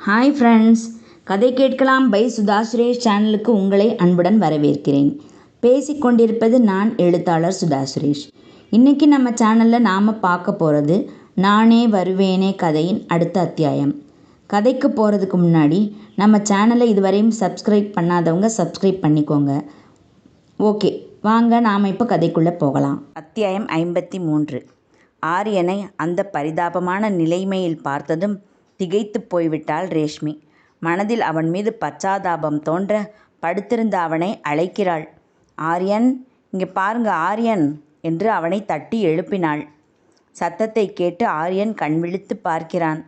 Hi friends கதை கேட்கலாம் by Sudha Suresh சேனலுக்கு உங்களை அன்புடன் வரவேற்கிறேன். பேசிக்கொண்டிருப்பது நான் எழுத்தாளர் சுதா சுரேஷ். இன்றைக்கி நம்ம சேனலில் நாம் பார்க்க போகிறது நானே வருவேனே கதையின் அடுத்த அத்தியாயம். கதைக்கு போகிறதுக்கு முன்னாடி நம்ம சேனலை இதுவரையும் சப்ஸ்கிரைப் பண்ணாதவங்க சப்ஸ்கிரைப் பண்ணிக்கோங்க. ஓகே வாங்க நாம் இப்போ கதைக்குள்ளே போகலாம். அத்தியாயம் ஐம்பத்தி மூன்று. ஆரியனை அந்த பரிதாபமான நிலைமையில் பார்த்ததும் திகைத்து போய்விட்டாள் ரேஷ்மி. மனதில் அவன் மீது பச்சாதாபம் தோன்ற படுத்திருந்த அவனை அழைக்கிறாள். ஆரியன் இங்கே பாருங்க ஆரியன் என்று அவனை தட்டி எழுப்பினாள். சத்தத்தை கேட்டு ஆரியன் கண்விழித்து பார்க்கிறான்.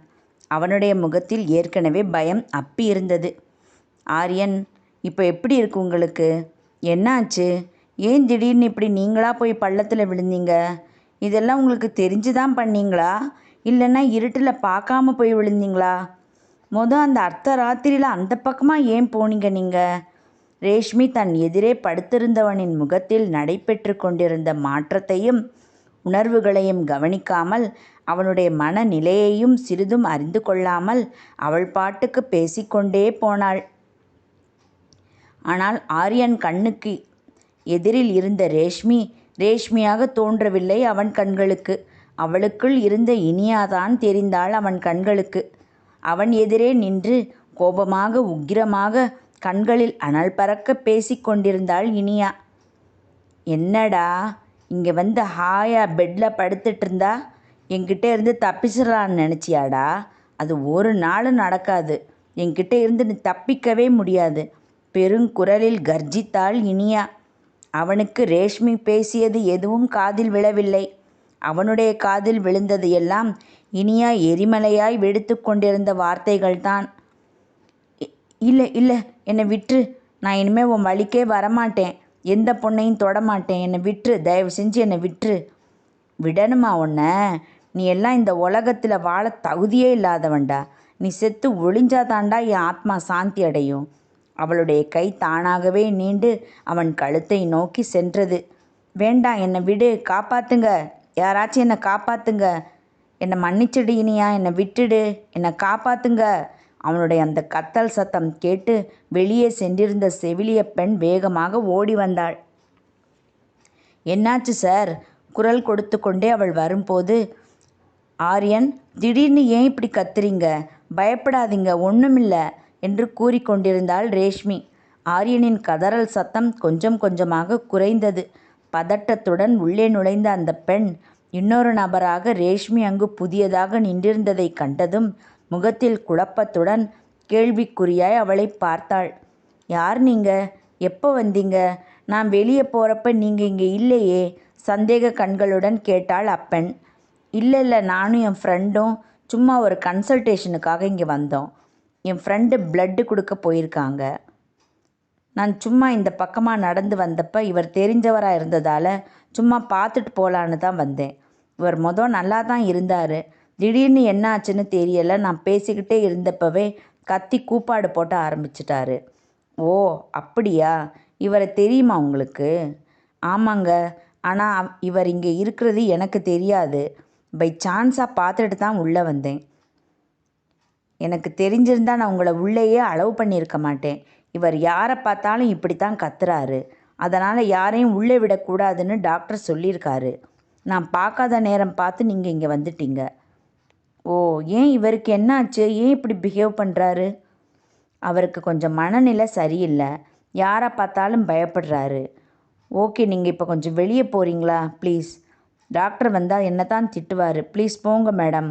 அவனுடைய முகத்தில் ஏற்கனவே பயம் அப்பி இருந்தது. ஆரியன் இப்போ எப்படி இருக்கு உங்களுக்கு? என்னாச்சு? ஏன் திடீர்னு இப்படி நீங்களா போய் பள்ளத்தில் விழுந்தீங்க? இதெல்லாம் உங்களுக்கு தெரிஞ்சு தான் பண்ணீங்களா? இல்லைன்னா இருட்டில் பார்க்காம போய் விழுந்தீங்களா? மொதல் அந்த அர்த்த ராத்திரியில் அந்த பக்கமாக ஏன் போனீங்க நீங்கள் ரேஷ்மி தன் எதிரே படுத்திருந்தவனின் முகத்தில் நடைபெற்று கொண்டிருந்த மாற்றத்தையும் உணர்வுகளையும் கவனிக்காமல் அவனுடைய மனநிலையையும் சிறிதும் அறிந்து கொள்ளாமல் அவள் பாட்டுக்கு பேசிக்கொண்டே போனாள். ஆனால் ஆரியன் கண்ணுக்கு எதிரில் இருந்த ரேஷ்மி ரேஷ்மியாக தோன்றவில்லை அவன் கண்களுக்கு. அவளுக்குள் இருந்த இனியாதான் தெரிந்தாள் அவன் கண்களுக்கு. அவன் எதிரே நின்று கோபமாக உக்கிரமாக கண்களில் அனல் பறக்க பேசிக்கொண்டிருந்தாள் இனியா. என்னடா இங்கே வந்து ஹாயா பெட்டில் படுத்துட்டு இருந்தா? என்கிட்ட இருந்து தப்பிச்சிடலான்னு நினச்சியாடா? அது ஒரு நாளும் நடக்காது. என்கிட்ட இருந்து நீ தப்பிக்கவே முடியாது. பெருங்குரலில் கர்ஜித்தாள் இனியா. அவனுக்கு ரேஷ்மி பேசியது எதுவும் காதில் விழவில்லை. அவனுடைய காதில் விழுந்தது எல்லாம் இனியா எரிமலையாய் வெடித்து கொண்டிருந்த வார்த்தைகள்தான். இல்லை இல்லை என்னை விட்டுரு நான் இனிமேல் உன் வழிக்கே வரமாட்டேன். எந்த பொண்ணையும் தொடமாட்டேன். என்னை விட்டுரு தயவு செஞ்சு என்னை விட்டுரு விடணுமா உன்னை? நீ எல்லாம் இந்த உலகத்தில் வாழ தகுதியே இல்லாதவன்டா. நீ செத்து ஒளிஞ்சாதாண்டா என் ஆத்மா சாந்தி அடையும். அவளுடைய கை தானாகவே நீண்டு அவன் கழுத்தை நோக்கி சென்றது. வேண்டாம் என்னை விடு. காப்பாத்துங்க. யாராச்சும் என்னை காப்பாத்துங்க. என்னை மன்னிச்சிடு இனியா என்னை விட்டுடு. என்னை காப்பாத்துங்க. அவனுடைய அந்த கத்தல் சத்தம் கேட்டு வெளியே சென்றிருந்த செவிலிய பெண் வேகமாக ஓடி வந்தாள். என்னாச்சு சார்? குரல் கொடுத்து கொண்டே அவள் வரும்போது ஆரியன் திடீர்னு ஏன் இப்படி கத்துறீங்க? பயப்படாதீங்க ஒன்றுமில்ல என்று கூறிக்கொண்டிருந்தாள் ரேஷ்மி. ஆரியனின் கதறல் சத்தம் கொஞ்சம் கொஞ்சமாக குறைந்தது. பதட்டத்துடன் உள்ளே நுழைந்த அந்த பெண் இன்னொரு நபராக ரேஷ்மி அங்கு புதியதாக நின்றிருந்ததை கண்டதும் முகத்தில் குழப்பத்துடன் கேள்விக்குறியாய் அவளை பார்த்தாள். யார் நீங்க? எப்போ வந்தீங்க? நான் வெளியே போகிறப்ப நீங்கள் இங்கே இல்லையே? சந்தேக கண்களுடன் கேட்டாள் அப்பெண். இல்லை இல்லை நானும் என் ஃப்ரெண்டும் சும்மா ஒரு கன்சல்டேஷனுக்காக இங்கே வந்தோம். என் ஃப்ரெண்டு பிளட்டு கொடுக்க போயிருக்காங்க. நான் சும்மா இந்த பக்கமாக நடந்து வந்தப்போ இவர் தெரிஞ்சவராக இருந்ததால் சும்மா பார்த்துட்டு போகலான்னு தான் வந்தேன். இவர் மொதல் நல்லா தான் இருந்தார். திடீர்னு என்ன ஆச்சுன்னு தெரியலை. நான் பேசிக்கிட்டே இருந்தப்பவே கத்தி கூப்பாடு போட்ட ஆரம்பிச்சிட்டாரு. ஓ அப்படியா? இவரை தெரியுமா உங்களுக்கு? ஆமாங்க. ஆனால் இவர் இங்கே இருக்கிறது எனக்கு தெரியாது. பை சான்ஸாக பார்த்துட்டு தான் உள்ளே வந்தேன். எனக்கு தெரிஞ்சிருந்தா நான் உங்களை உள்ளேயே அளவு பண்ணியிருக்க மாட்டேன். இவர் யாரை பார்த்தாலும் இப்படி தான் கத்துறாரு. அதனால் யாரையும் உள்ளே விடக்கூடாதுன்னு டாக்டர் சொல்லியிருக்காரு. நான் பார்க்காத நேரம் பார்த்து நீங்கள் இங்கே வந்துட்டீங்க. ஓ ஏன் இவருக்கு என்னாச்சு? ஏன் இப்படி பிஹேவ் பண்ணுறாரு அவருக்கு கொஞ்சம் மனநிலை சரியில்லை. யாரை பார்த்தாலும் பயப்படுறாரு. ஓகே நீங்கள் இப்போ கொஞ்சம் வெளியே போகிறீங்களா ப்ளீஸ். டாக்டர் வந்தால் என்ன தான் திட்டுவார். ப்ளீஸ் போங்க மேடம்.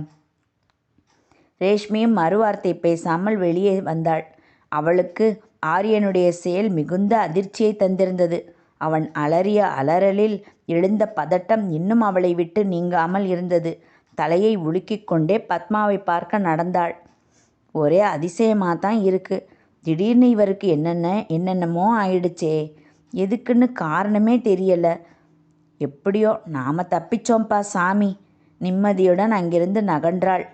ரேஷ்மியும் மறுவார்த்தை பேசாமல் வெளியே வந்தாள். அவளுக்கு ஆரியனுடைய செயல் மிகுந்த அதிர்ச்சியை தந்திருந்தது. அவன் அலறிய அலறலில் எழுந்த பதட்டம் இன்னும் அவளை விட்டு நீங்காமல் இருந்தது. தலையை உலுக்கிக் கொண்டே பத்மாவை பார்க்க நடந்தாள். ஒரே அதிசயமாக தான் இருக்கு. திடீர்னு இவருக்கு என்னென்ன என்னென்னமோ ஆயிடுச்சே. எதுக்குன்னு காரணமே தெரியலை. எப்படியோ நாம் தப்பிச்சோம்ப்பா சாமி. நிம்மதியுடன் அங்கிருந்து நகன்றாள்.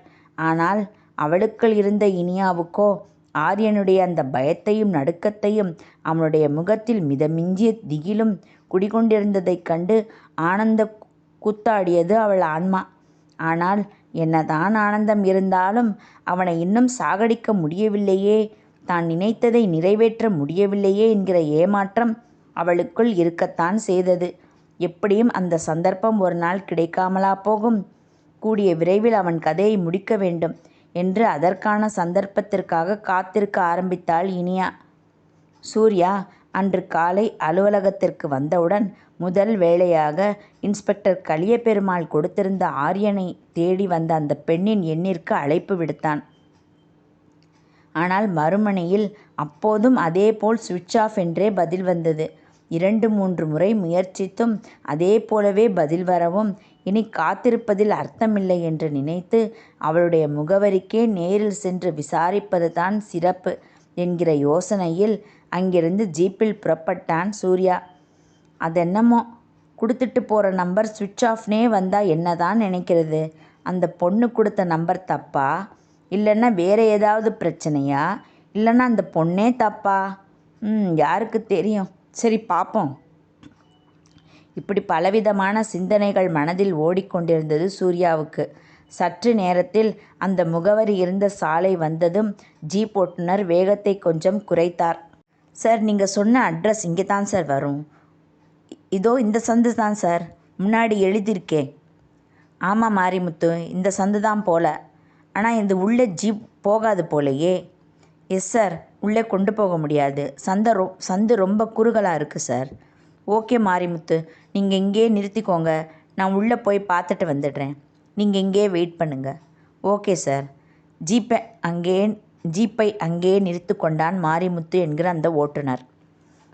ஆனால் அவளுக்குள் இருந்த இனியாவுக்கோ ஆரியனுடைய அந்த பயத்தையும் நடுக்கத்தையும் அவனுடைய முகத்தில் மிதமிஞ்சிய திகிலும் குடிகொண்டிருந்ததைக் கண்டு ஆனந்த கூத்தாடியது அவள் ஆன்மா. ஆனால் என்னதான் ஆனந்தம் இருந்தாலும் அவனை இன்னும் சாகடிக்க முடியவில்லையே. தான் நினைத்ததை நிறைவேற்ற முடியவில்லையே என்கிற ஏமாற்றம் அவளுக்குள் இருக்கத்தான் செய்தது. எப்படியும் அந்த சந்தர்ப்பம் ஒரு நாள் கிடைக்காமலா போகும். கூடிய விரைவில் அவன் கதையை முடிக்க வேண்டும். என்று அதற்கான சந்தர்ப்பத்திற்காக காத்திருக்க ஆரம்பித்தாள் இனியா. சூர்யா அன்று காலை அலுவலகத்திற்கு வந்தவுடன் முதல் வேளையாக இன்ஸ்பெக்டர் கலியபெருமாள் கொடுத்திருந்த ஆரியனை தேடி வந்த அந்த பெண்ணின் எண்ணிற்கு அழைப்பு விடுத்தான். ஆனால் மறுமணியில் அப்போதும் அதேபோல் சுவிட்ச் ஆஃப் என்றே பதில் வந்தது. இரண்டு மூன்று முறை முயற்சித்தும் அதே போலவே பதில் வரவும் இனி காத்திருப்பதில் அர்த்தமில்லை என்று நினைத்து அவளுடைய முகவரிக்கே நேரில் சென்று விசாரிப்பது தான் சிறப்பு என்கிற யோசனையில் அங்கிருந்து ஜீப்பில் புறப்பட்டான் சூர்யா. அதென்னமோ கொடுத்துட்டு போகிற நம்பர் சுவிட்ச் ஆஃப்னே வந்தால் என்ன தான் நினைக்கிறது? அந்த பொண்ணு கொடுத்த நம்பர் தப்பா? இல்லைன்னா வேறு ஏதாவது பிரச்சனையா? இல்லைன்னா அந்த பொண்ணே தப்பா? ம் யாருக்கு தெரியும். சரி பார்ப்போம் இப்படி பலவிதமான சிந்தனைகள் மனதில் ஓடிக்கொண்டிருந்தது சூர்யாவுக்கு. சற்று நேரத்தில் அந்த முகவரி இருந்த சாலை வந்ததும் ஜீப் ஓட்டுநர் வேகத்தை கொஞ்சம் குறைத்தார். சார் நீங்கள் சொன்ன அட்ரஸ் இங்கே தான் சார் வரும். இதோ இந்த சந்து தான் சார். முன்னாடி எழுதியிருக்கே. ஆமாம் மாரிமுத்து இந்த சந்து தான் போல. ஆனால் இந்த உள்ளே ஜீப் போகாது போலையே. Yes sir. உள்ளே கொண்டு போக முடியாது. சந்தை ரொ சந்து ரொம்ப குறுகலாக இருக்குது சார். ஓகே மாரிமுத்து. நீங்கள் இங்கேயே நிறுத்திக்கோங்க. நான் உள்ளே போய் பார்த்துட்டு வந்துடுறேன். நீங்கள் இங்கேயே வெயிட் பண்ணுங்கள் ஓகே சார். ஜீப்பை அங்கேயே ஜீப்பை அங்கேயே நிறுத்து கொண்டான் மாரிமுத்து என்கிற அந்த ஓட்டுநர்.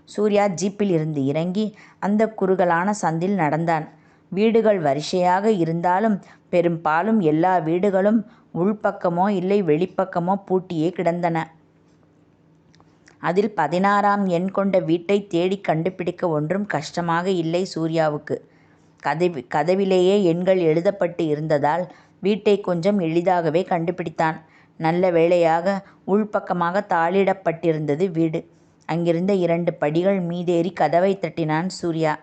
சூர்யா ஜீப்பில் இருந்து இறங்கி அந்த குறுகலான சந்தில் நடந்தான். வீடுகள் வரிசையாக இருந்தாலும் பெரும்பாலும் எல்லா வீடுகளும் உள்பக்கமோ இல்லை வெளிப்பக்கமோ பூட்டியே கிடந்தன. அதில் பதினாறாம் எண் கொண்ட வீட்டை தேடி கண்டுபிடிக்க ஒன்றும் கஷ்டமாக இல்லை சூர்யாவுக்கு. கதவி கதவிலேயே எண்கள் எழுதப்பட்டு இருந்ததால் வீட்டை கொஞ்சம் எளிதாகவே கண்டுபிடித்தான். நல்ல வேளையாக உள்பக்கமாக தாளிடப்பட்டிருந்தது வீடு. அங்கிருந்த இரண்டு படிகள் மீதேறி கதவை தட்டினான் சூர்யா.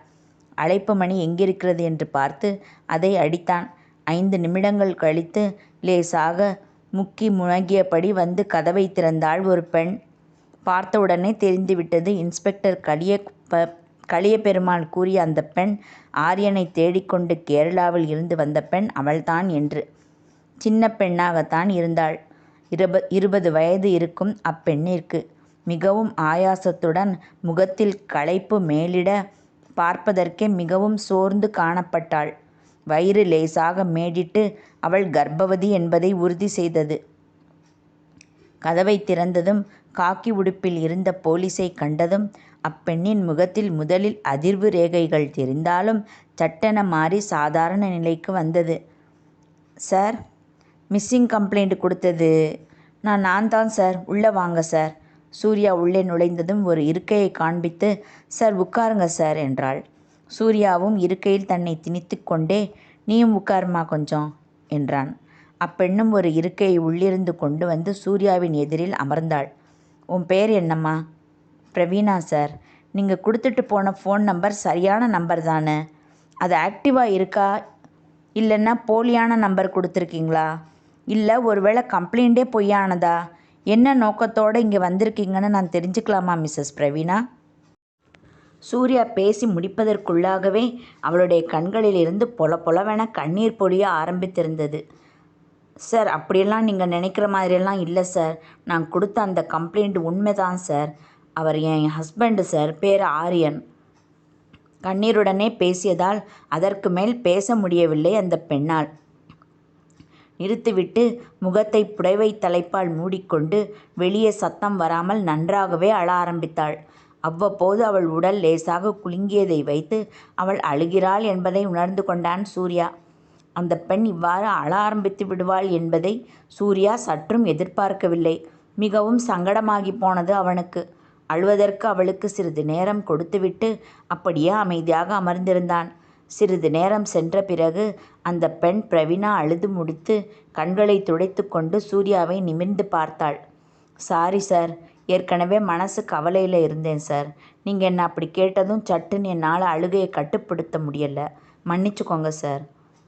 அழைப்பு மணி எங்கிருக்கிறது? என்று பார்த்து அதை அடித்தான். ஐந்து நிமிடங்கள் கழித்து லேசாக முக்கி முழங்கியபடி வந்து கதவை திறந்தாள் ஒரு பெண். பார்த்தவுடனே தெரிந்துவிட்டது. இன்ஸ்பெக்டர் கலிய ப கலியபெருமாள் கூறிய அந்த பெண் ஆரியனை தேடிக்கொண்டு கேரளாவில் இருந்து வந்த பெண் அவள்தான் என்று. சின்ன பெண்ணாகத்தான் இருந்தாள். இருப இருபது வயது இருக்கும் அப்பெண்ணிற்கு. மிகவும் ஆயாசத்துடன் முகத்தில் களைப்பு மேலிட பார்ப்பதற்கே மிகவும் சோர்ந்து காணப்பட்டாள். வயிறு லேசாக மேடிட்டு அவள் கர்ப்பவதி என்பதை உறுதி செய்தது. கதவை திறந்ததும் காக்கி உடுப்பில் இருந்த போலீஸை கண்டதும் அப்பெண்ணின் முகத்தில் முதலில் அதிர்வு ரேகைகள் தெரிந்தாலும் சட்டென மாறி சாதாரண நிலைக்கு வந்தது. சார் மிஸ்ஸிங் கம்ப்ளைண்ட் கொடுத்தது. நான் நான் தான் சார். உள்ளே வாங்க சார். சூர்யா உள்ளே நுழைந்ததும் ஒரு இருக்கையை காண்பித்து சார் உட்காருங்க சார் என்றாள். சூர்யாவும் இருக்கையில் தன்னை திணித்து கொண்டே நீயும் உட்காருமா கொஞ்சம் என்றான். அப்பெண்ணும் ஒரு இருக்கையை உள்ளிருந்து கொண்டு வந்து சூர்யாவின் எதிரில் அமர்ந்தாள். உன் பேர் என்னம்மா? பிரவீனா சார். நீங்கள் கொடுத்துட்டு போன ஃபோன் நம்பர் சரியான நம்பர் தானே. அது ஆக்டிவாக இருக்கா? இல்லைன்னா போலியான நம்பர் கொடுத்துருக்கீங்களா? இல்லை ஒருவேளை கம்ப்ளைண்ட்டே பொய்யானதா? என்ன நோக்கத்தோடு இங்கே வந்திருக்கீங்கன்னு நான் தெரிஞ்சுக்கலாமா மிஸ்ஸஸ் பிரவீனா சூர்யா பேசி முடிப்பதற்குள்ளாகவே அவளுடைய கண்களிலிருந்து பொல பொலவென கண்ணீர் பொழிய ஆரம்பித்திருந்தது. சார் அப்படியெல்லாம் நீங்கள் நினைக்கிற மாதிரியெல்லாம் இல்லை சார். நான் கொடுத்த அந்த கம்ப்ளைண்ட் உண்மைதான் சார். அவர் என் ஹஸ்பண்டு சார் பேர் ஆரியன். கண்ணீருடனே பேசியதால் அதற்கு மேல் பேச முடியவில்லை அந்த பெண்ணால். நிறுத்திவிட்டு முகத்தை புடைவை தலைப்பால் மூடிக்கொண்டு வெளியே சத்தம் வராமல் நன்றாகவே அழ ஆரம்பித்தாள். அவ்வப்போது அவள் உடல் லேசாக குலுங்கியதை வைத்து அவள் அழுகிறாள் என்பதை உணர்ந்து கொண்டான் சூர்யா. அந்த பெண் இவ்வாறு அழ ஆரம்பித்து விடுவாள் என்பதை சூர்யா சற்றும் எதிர்பார்க்கவில்லை. மிகவும் சங்கடமாகி போனது அவனுக்கு. அழுவதற்கு அவளுக்கு சிறிது நேரம் கொடுத்துவிட்டு அப்படியே அமைதியாக அமர்ந்திருந்தான். சிறிது நேரம் சென்ற பிறகு அந்த பெண் பிரவீனா அழுது முடித்து கண்களை துடைத்து கொண்டு சூர்யாவை நிமிர்ந்து பார்த்தாள். சாரி சார் ஏற்கனவே மனசு கவலையில் இருந்தேன் சார். நீங்கள் என்ன அப்படி கேட்டதும் சட்டுன்னு என்னால் அழுகையை கட்டுப்படுத்த முடியலை. மன்னிச்சுக்கோங்க சார்.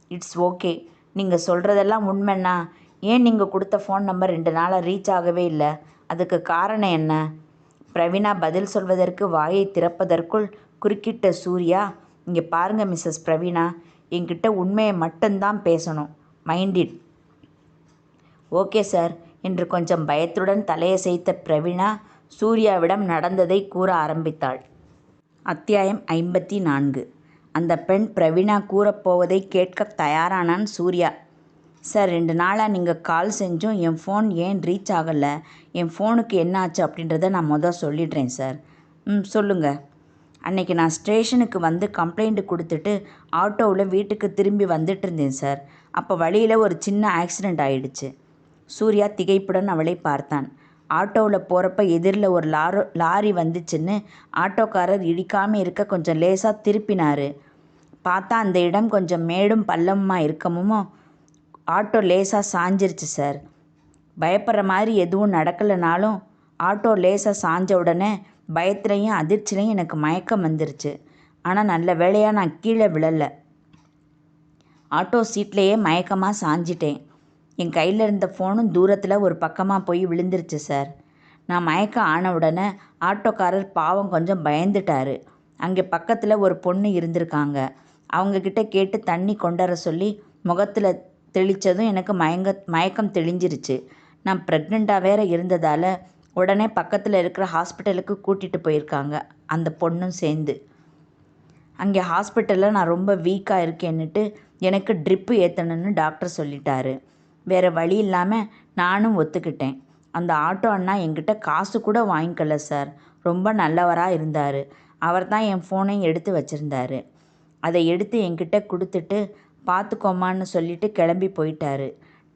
It's okay. நீங்கள் சொல்கிறதெல்லாம் உண்மைண்ணா. ஏன் நீங்கள் கொடுத்த ஃபோன் நம்பர் ரெண்டு நாளாக ரீச் ஆகவே இல்லை? அதுக்கு காரணம் என்ன? பிரவீனா பதில் சொல்வதற்கு வாயை திறப்பதற்குள் குறுக்கிட்ட சூர்யா இங்கே பாருங்க மிஸ்ஸஸ் பிரவீனா என்கிட்ட உண்மையை மட்டும்தான் பேசணும். Mind it okay sir. என்று கொஞ்சம் பயத்துடன் தலையசைத்த பிரவீனா சூர்யாவிடம் நடந்ததை கூற ஆரம்பித்தாள். அத்தியாயம் ஐம்பத்தி நான்கு. அந்த பெண் பிரவீனா கூறப்போவதை கேட்க தயாரானான் சூர்யா. சார் ரெண்டு நாளாக நீங்கள் கால் செஞ்சும் என் ஃபோன் ஏன் ரீச் ஆகலை? என் ஃபோனுக்கு என்ன ஆச்சு அப்படின்றத நான் மொதல் சொல்லிடுறேன் சார். ம் சொல்லுங்கள் அன்னைக்கு நான் ஸ்டேஷனுக்கு வந்து கம்ப்ளைண்ட் கொடுத்துட்டு ஆட்டோவில் வீட்டுக்கு திரும்பி வந்துட்டு இருந்தேன் சார். அப்போ வழியில் ஒரு சின்ன ஆக்சிடெண்ட் ஆயிடுச்சு. சூர்யா திகைப்புடன் அவளை பார்த்தான். ஆட்டோவில் போகிறப்ப எதிரில் ஒரு லாரோ லாரி வந்துச்சுன்னு ஆட்டோக்காரர் இடிக்காமல் இருக்க கொஞ்சம் லேசாக திருப்பினார். பார்த்தா அந்த இடம் கொஞ்சம் மேடும் பள்ளமுமாக இருக்கமுமோ? ஆட்டோ லேசாக சாஞ்சிருச்சு சார். பயப்படுற மாதிரி எதுவும் நடக்கலைனாலும் ஆட்டோ லேசாக சாஞ்ச உடனே பயத்துலையும் அதிர்ச்சிலையும் எனக்கு மயக்கம் வந்துருச்சு. ஆனால் நல்ல வேலையாக நான் கீழே விழலை. ஆட்டோ சீட்லேயே மயக்கமாக சாஞ்சிட்டேன். என் கையில் இருந்த ஃபோனும் தூரத்தில் ஒரு பக்கமாக போய் விழுந்துருச்சு சார் நான் மயக்கம் ஆன உடனே ஆட்டோக்காரர் பாவம் கொஞ்சம் பயந்துட்டாரு. அங்கே பக்கத்தில் ஒரு பொண்ணு இருந்திருக்காங்க. அவங்கக்கிட்ட கேட்டு தண்ணி கொண்டார சொல்லி முகத்தில் தெளித்ததும் எனக்கு மயங்க மயக்கம் தெளிஞ்சிருச்சு. நான் ப்ரெக்னெண்ட்டாக வேற இருந்ததால் உடனே பக்கத்தில் இருக்கிற ஹாஸ்பிட்டலுக்கு கூட்டிகிட்டு போயிருக்காங்க அந்த பொண்ணும் சேர்ந்து. அங்கே ஹாஸ்பிட்டலில் நான் ரொம்ப வீக்காக இருக்கேன்னுட்டு எனக்கு ட்ரிப்பு ஏற்றணுன்னு டாக்டர் சொல்லிட்டாரு. வேறு வழி இல்லாமல் நானும் ஒத்துக்கிட்டேன். அந்த ஆட்டோ அண்ணா என்கிட்ட காசு கூட வாங்கிக்கல சார். ரொம்ப நல்லவராக இருந்தார். அவர் தான் என் ஃபோனையும் எடுத்து வச்சுருந்தாரு. அதை எடுத்து என்கிட்ட கொடுத்துட்டு பார்த்துக்கோமான்னு சொல்லிட்டு கிளம்பி போயிட்டாரு.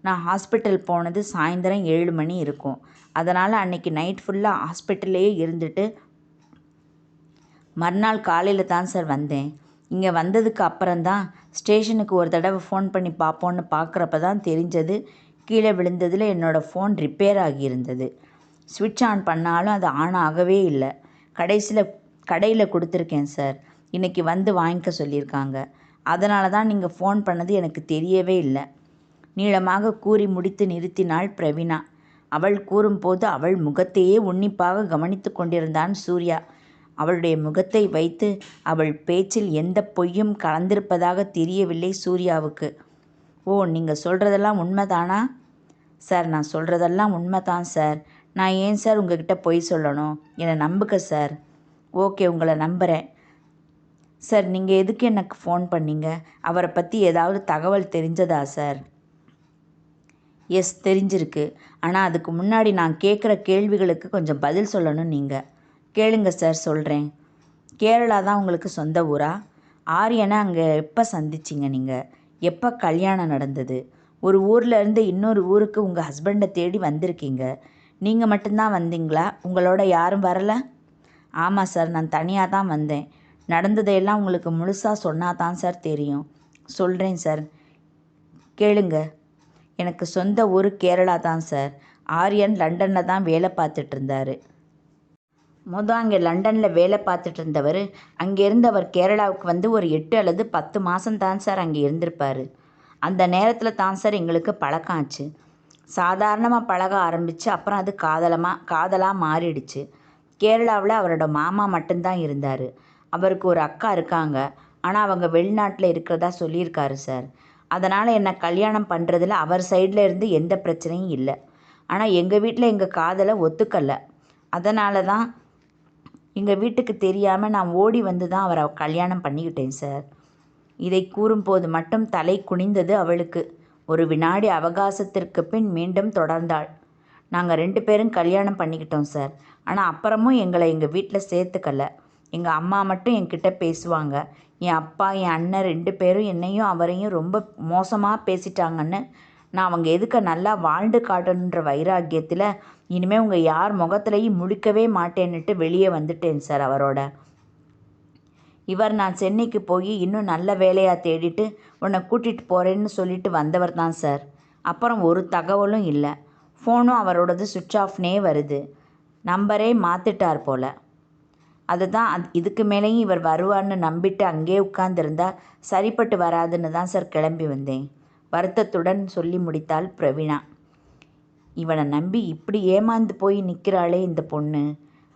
நான் ஹாஸ்பிட்டல் போனது சாயந்தரம் ஏழு மணி இருக்கும். அதனால் அன்னைக்கு நைட் ஃபுல்லாக ஹாஸ்பிட்டல்லையே இருந்துட்டு மறுநாள் காலையில் தான் சார் வந்தேன். இங்கே வந்ததுக்கு அப்புறம்தான் ஸ்டேஷனுக்கு ஒரு தடவை ஃபோன் பண்ணி பார்ப்போன்னு பார்க்குறப்ப தான் தெரிஞ்சது. கீழே விழுந்ததில் என்னோடய ஃபோன் ரிப்பேர் ஆகியிருந்தது. சுவிட்ச் ஆன் பண்ணாலும் அது ஆன் ஆகவே இல்லை. கடைசியில் கடையில் கொடுத்துருக்கேன் சார். இன்றைக்கி வந்து வாங்கிக்க சொல்லியிருக்காங்க. அதனால தான் நீங்கள் ஃபோன் பண்ணது எனக்கு தெரியவே இல்லை. நீளமாக கூறி முடித்து நிறுத்தினாள் பிரவீனா அவள் கூறும்போது அவள் முகத்தையே உன்னிப்பாக கவனித்து கொண்டிருந்தான் சூர்யா. அவளுடைய முகத்தை வைத்து அவள் பேச்சில் எந்த பொய்யும் கலந்திருப்பதாக தெரியவில்லை சூர்யாவுக்கு. ஓ நீங்கள் சொல்கிறதெல்லாம் உண்மைதானா? சார் நான் சொல்கிறதெல்லாம் உண்மைதான் சார். நான் ஏன் சார் உங்ககிட்ட பொய் சொல்லணும்? என்னை நம்புக சார். ஓகே உங்களை நம்புகிறேன் சார் நீங்கள் எதுக்கு எனக்கு ஃபோன் பண்ணீங்க? அவரை பற்றி ஏதாவது தகவல் தெரிஞ்சதா சார்? எஸ் தெரிஞ்சிருக்கு. ஆனால் அதுக்கு முன்னாடி நான் கேட்குற கேள்விகளுக்கு கொஞ்சம் பதில் சொல்லணும் நீங்கள் கேளுங்க சார் சொல்கிறேன் கேரளா தான் உங்களுக்கு சொந்த ஊரா? ஆரியனை அங்கே எப்போ சந்திச்சிங்க நீங்கள் எப்போ கல்யாணம் நடந்தது? ஒரு ஊரில் இருந்து இன்னொரு ஊருக்கு உங்கள் ஹஸ்பண்டை தேடி வந்திருக்கீங்க. நீங்கள் மட்டும்தான் வந்தீங்களா? உங்களோட யாரும் வரலை? ஆமாம் சார் நான் தனியாக தான் வந்தேன். நடந்ததையெல்லாம் உங்களுக்கு முழுசாக சொன்னால் தான் சார் தெரியும். சொல்கிறேன் சார். கேளுங்க. எனக்கு சொந்த ஊர் கேரளா தான் சார். ஆரியன் லண்டனில் தான் வேலை பார்த்துட்டு இருந்தாரு. மொதல் அங்கே லண்டனில் வேலை பார்த்துட்டு இருந்தவர். அங்கேருந்து அவர் கேரளாவுக்கு வந்து ஒரு எட்டு அல்லது பத்து மாதம் தான் சார் அங்கே இருந்திருப்பார். அந்த நேரத்தில் தான் சார் எங்களுக்கு பழக்கம் ஆச்சு. சாதாரணமாக பழக ஆரம்பித்து அப்புறம் அது காதலமாக காதலாக மாறிடுச்சு. கேரளாவில் அவரோட மாமா மட்டும்தான் இருந்தார். அவருக்கு ஒரு அக்கா இருக்காங்க. ஆனால் அவங்க வெளிநாட்டில் இருக்கிறதா சொல்லியிருக்காரு சார். அதனால் என்னை கல்யாணம் பண்ணுறதுல அவர் சைடில் இருந்து எந்த பிரச்சனையும் இல்லை. ஆனால் எங்கள் வீட்டில் எங்கள் காதலை ஒத்துக்கலை. அதனால தான் எங்கள் வீட்டுக்கு தெரியாமல் நான் ஓடி வந்து தான் அவரை கல்யாணம் பண்ணிக்கிட்டேன் சார். இதை கூறும்போது மட்டும் தலை குனிந்தது அவளுக்கு. ஒரு வினாடி அவகாசத்திற்கு பின் மீண்டும் தொடர்ந்தாள். நாங்கள் ரெண்டு பேரும் கல்யாணம் பண்ணிக்கிட்டோம் சார். ஆனால் அப்புறமும் எங்களை எங்கள் வீட்டில் சேர்த்துக்கல. எங்கள் அம்மா மட்டும் என்கிட்ட பேசுவாங்க. என் அப்பா என் அண்ணன் ரெண்டு பேரும் என்னையும் அவரையும் ரொம்ப மோசமாக பேசிட்டாங்கன்னு நான் அவங்க எதுக்க நல்லா வாழ்ந்து காட்டணுன்ற வைராக்கியத்தில் இனிமேல் உங்கள் யார் முகத்துலையும் முழிக்கவே மாட்டேன்னுட்டு வெளியே வந்துட்டேன் சார் அவரோட. இவர் நான் சென்னைக்கு போய் இன்னும் நல்ல வேலையாக தேடிட்டு உன்னை கூட்டிகிட்டு போகிறேன்னு சொல்லிட்டு வந்தவர் தான் சார். அப்புறம் ஒரு தகவலும் இல்லை. ஃபோனும் அவரோடது சுவிட்ச் ஆஃப்னே வருது. நம்பரே மாற்றிட்டார் போல். அதுதான் அது இதுக்கு மேலேயும் இவர் வருவார்னு நம்பிட்டு அங்கேயே உட்காந்துருந்தா சரிப்பட்டு வராதுன்னு தான் சார் கிளம்பி வந்தேன். வருத்தத்துடன் சொல்லி முடித்தாள் பிரவீணா. இவனை நம்பி இப்படி ஏமாந்து போய் நிற்கிறாளே இந்த பொண்ணு.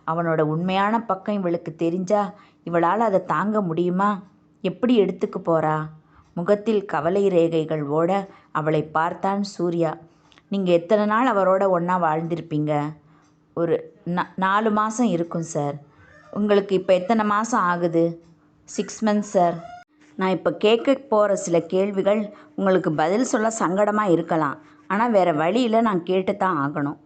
அவனோட உண்மையான பக்கம் இவளுக்கு தெரிஞ்சா இவளால் அதை தாங்க முடியுமா? எப்படி எடுத்துக்க போறா? முகத்தில் கவலை ரேகைகள் ஓட அவளை பார்த்தான் சூர்யா. நீங்கள் எத்தனை நாள் அவரோட ஒன்றா வாழ்ந்திருப்பீங்க? ஒரு நாலு மாதம் இருக்கும் சார். உங்களுக்கு இப்போ எத்தனை மாதம் ஆகுது? Six months sir. நான் இப்போ கேட்க போகிற சில கேள்விகள் உங்களுக்கு பதில் சொல்ல சங்கடமாக இருக்கலாம். ஆனால் வேறு வழியில் நான் கேட்டு தான் ஆகணும்.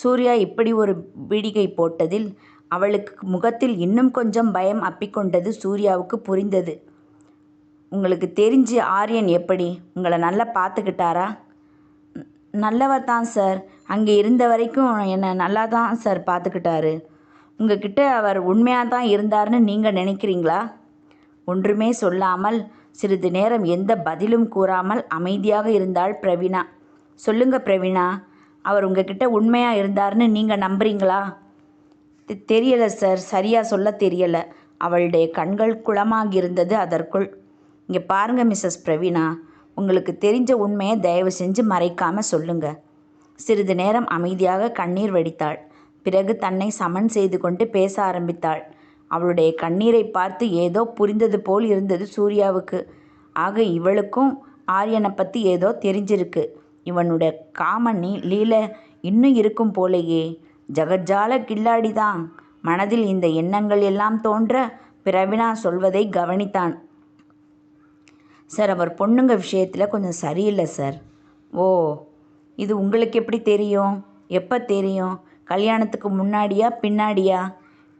சூர்யா இப்படி ஒரு பீடிகை போட்டதில் அவளுக்கு முகத்தில் இன்னும் கொஞ்சம் பயம் அப்பிக்கொண்டது சூர்யாவுக்கு புரிந்தது. உங்களுக்கு தெரிஞ்சு ஆரியன் எப்படி? உங்களை நல்லா பார்த்துக்கிட்டாரா நல்லவர் தான் சார். அங்கே இருந்த வரைக்கும் என்னை நல்லா தான் சார் பார்த்துக்கிட்டாரு உங்ககிட்ட அவர் உண்மையாக தான் இருந்தார்னு நீங்கள் நினைக்கிறீங்களா? ஒன்றுமே சொல்லாமல் சிறிது நேரம் எந்த பதிலும் கூறாமல் அமைதியாக இருந்தாள் பிரவீணா. சொல்லுங்க பிரவீணா அவர் உங்ககிட்ட உண்மையாக இருந்தார்னு நீங்கள் நம்புறீங்களா? தெரியலை சார் சரியாக சொல்ல தெரியலை. அவளுடைய கண்கள் குளமாகி இருந்தது அதற்குள். இங்கே பாருங்க மிஸ்ஸஸ் பிரவீணா உங்களுக்கு தெரிஞ்ச உண்மையை தயவு செஞ்சு மறைக்காமல் சொல்லுங்க. சிறிது நேரம் அமைதியாக கண்ணீர் வடித்தாள். பிறகு தன்னை சமன் செய்து கொண்டு பேச ஆரம்பித்தாள். அவளுடைய கண்ணீரை பார்த்து ஏதோ புரிந்தது போல் இருந்தது சூர்யாவுக்கு. ஆக இவளுக்கும் ஆரியனை பற்றி ஏதோ தெரிஞ்சிருக்கு. இவனுடைய காமனி லீல இன்னும் இருக்கும் போலேயே. ஜகஜால கில்லாடி தான் மனதில் இந்த எண்ணங்கள் எல்லாம் தோன்ற பிரவினா சொல்வதை கவனித்தான். சார் அவர் பொண்ணுங்க விஷயத்தில் கொஞ்சம் சரியில்லை சார். ஓ இது உங்களுக்கு எப்படி தெரியும்? எப்போ தெரியும்? கல்யாணத்துக்கு முன்னாடியா பின்னாடியா?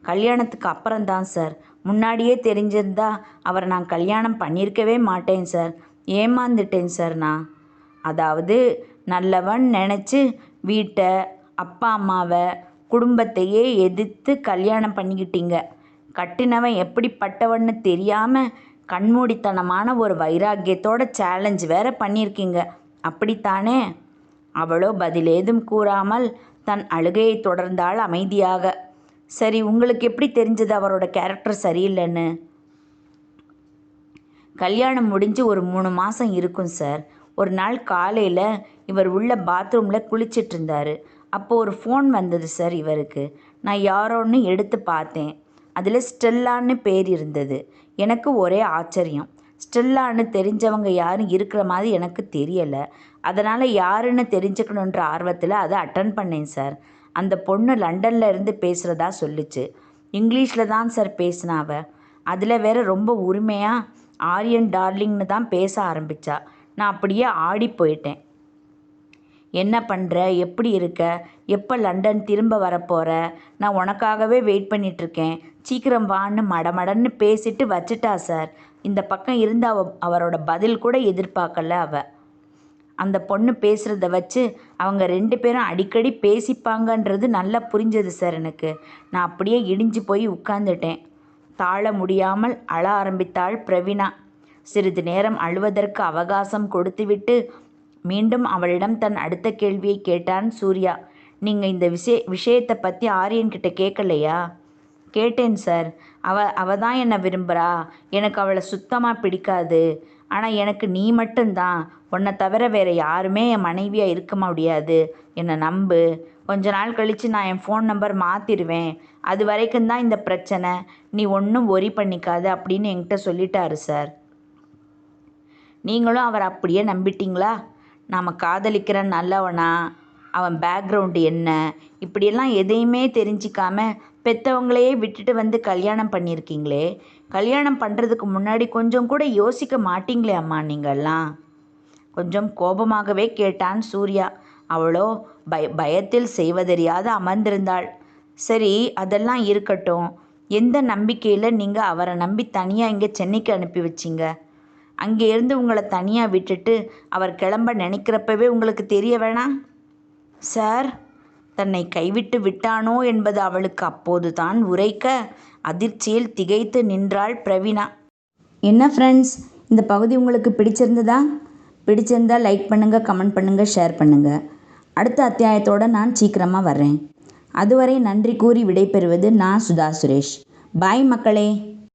கல்யாணத்துக்கு அப்புறம்தான் சார். முன்னாடியே தெரிஞ்சிருந்தா அவரை நான் கல்யாணம் பண்ணியிருக்கவே மாட்டேன் சார். ஏமாந்துட்டேன் சார் நான். அதாவது நல்லவன் நினச்சி வீட்டை அப்பா அம்மாவை குடும்பத்தையே எதிர்த்து கல்யாணம் பண்ணிக்கிட்டீங்க. கட்டினவன் எப்படிப்பட்டவன்னு தெரியாமல் கண்மூடித்தனமான ஒரு வைராக்கியத்தோட சேலஞ்ச் வேற பண்ணியிருக்கீங்க. அப்படித்தானே? அவளோ பதில் ஏதும் கூறாமல் தன் அழுகையை தொடர்ந்தாள் அமைதியாக. சரி உங்களுக்கு எப்படி தெரிஞ்சது அவரோட கேரக்டர் சரியில்லைன்னு? கல்யாணம் முடிஞ்சு ஒரு மூணு மாதம் இருக்கும் சார் ஒரு நாள் காலையில் இவர் உள்ள பாத்ரூமில் குளிச்சிட்டு இருந்தார். அப்போது ஒரு ஃபோன் வந்தது சார் இவருக்கு. நான் யாரோன்னு எடுத்து பார்த்தேன். அதில் ஸ்டெல்லான்னு பேர் இருந்தது. எனக்கு ஒரே ஆச்சரியம். ஸ்டெல்லான்னு தெரிஞ்சவங்க யாரும் இருக்கிற மாதிரி எனக்கு தெரியலை. அதனால் யாருன்னு தெரிஞ்சுக்கணுன்ற ஆர்வத்தில் அதை அட்டன் பண்ணேன் சார் அந்த பொண்ணு லண்டனில் இருந்து பேசுகிறதா சொல்லுச்சு. இங்கிலீஷில் தான் சார் பேசினா அவள் அதில் வேற ரொம்ப உரிமையாக ஆரியன் டார்லிங்னு தான் பேச ஆரம்பித்தா நான் அப்படியே ஆடி போயிட்டேன். என்ன பண்ணுற எப்படி இருக்க? எப்போ லண்டன் திரும்ப வரப்போகிற நான் உனக்காகவே வெயிட் பண்ணிகிட்ருக்கேன் சீக்கிரம் வான்னு மடமடன்னு பேசிட்டு வச்சிட்டா சார். இந்த பக்கம் இருந்து அவ அவரோட பதில் கூட எதிர்பார்க்கல அவள் அந்த பொண்ணு பேசுகிறத வச்சு அவங்க ரெண்டு பேரும் அடிக்கடி பேசிப்பாங்கன்றது நல்லா புரிஞ்சது சார் எனக்கு. நான் அப்படியே இடிஞ்சு போய் உட்கார்ந்துட்டேன். தாழ முடியாமல் அழ ஆரம்பித்தாள் பிரவீனா சிறிது நேரம் அழுவதற்கு அவகாசம் கொடுத்துவிட்டு மீண்டும் அவளிடம் தன் அடுத்த கேள்வியை கேட்டான் சூர்யா. நீங்கள் இந்த விஷய விஷயத்தை பற்றி ஆரியன்கிட்ட கேட்கலையா? கேட்டேன் சார். அவ அவ தான் என்னை விரும்புகிறா எனக்கு அவளை சுத்தமாக பிடிக்காது. ஆனால் எனக்கு நீ மட்டும்தான். உன்னை தவிர வேறு யாருமே என் மனைவியாக இருக்க முடியாது. என்னை நம்பு. கொஞ்ச நாள் கழித்து நான் என் ஃபோன் நம்பர் மாற்றிடுவேன் அது வரைக்கும் தான் இந்த பிரச்சனை. நீ ஒன்றும் ஒரி பண்ணிக்காது அப்படின்னு என்கிட்ட சொல்லிட்டாரு சார் நீங்களும் அவர் அப்படியே நம்பிட்டீங்களா? நாம் காதலிக்கிற நல்லவனா? அவன் பேக்ரவுண்டு என்ன? இப்படியெல்லாம் எதையுமே தெரிஞ்சிக்காம பெற்றவங்களையே விட்டுட்டு வந்து கல்யாணம் பண்ணியிருக்கீங்களே? கல்யாணம் பண்ணுறதுக்கு முன்னாடி கொஞ்சம் கூட யோசிக்க மாட்டீங்களே அம்மா நீங்கள்லாம்? கொஞ்சம் கோபமாகவே கேட்டான் சூர்யா. அவளோ பய பயத்தில் செய்வதறியாது அமர்ந்திருந்தாள். சரி அதெல்லாம் இருக்கட்டும். எந்த நம்பிக்கையில் நீங்கள் அவரை நம்பி தனியாக இங்கே சென்னைக்கு அனுப்பி வச்சீங்க? அங்கே இருந்து உங்களை தனியாக விட்டுட்டு அவர் கிளம்ப நினைக்கிறப்பவே உங்களுக்கு தெரிய வேணாம் சார் தன்னை கைவிட்டு விட்டானோ என்பது அவளுக்கு அப்போது தான் உரைக்க அதிர்ச்சியில் திகைத்து நின்றாள் பிரவீனா என்ன ஃப்ரெண்ட்ஸ் இந்த பகுதி உங்களுக்கு பிடிச்சிருந்ததா? பிடிச்சிருந்தா லைக் பண்ணுங்கள் கமெண்ட் பண்ணுங்கள் ஷேர் பண்ணுங்கள் அடுத்த அத்தியாயத்தோடு நான் சீக்கிரமாக வர்றேன். அதுவரை நன்றி கூறி விடைபெறுவது நான் சுதா சுரேஷ். பாய் மக்களே.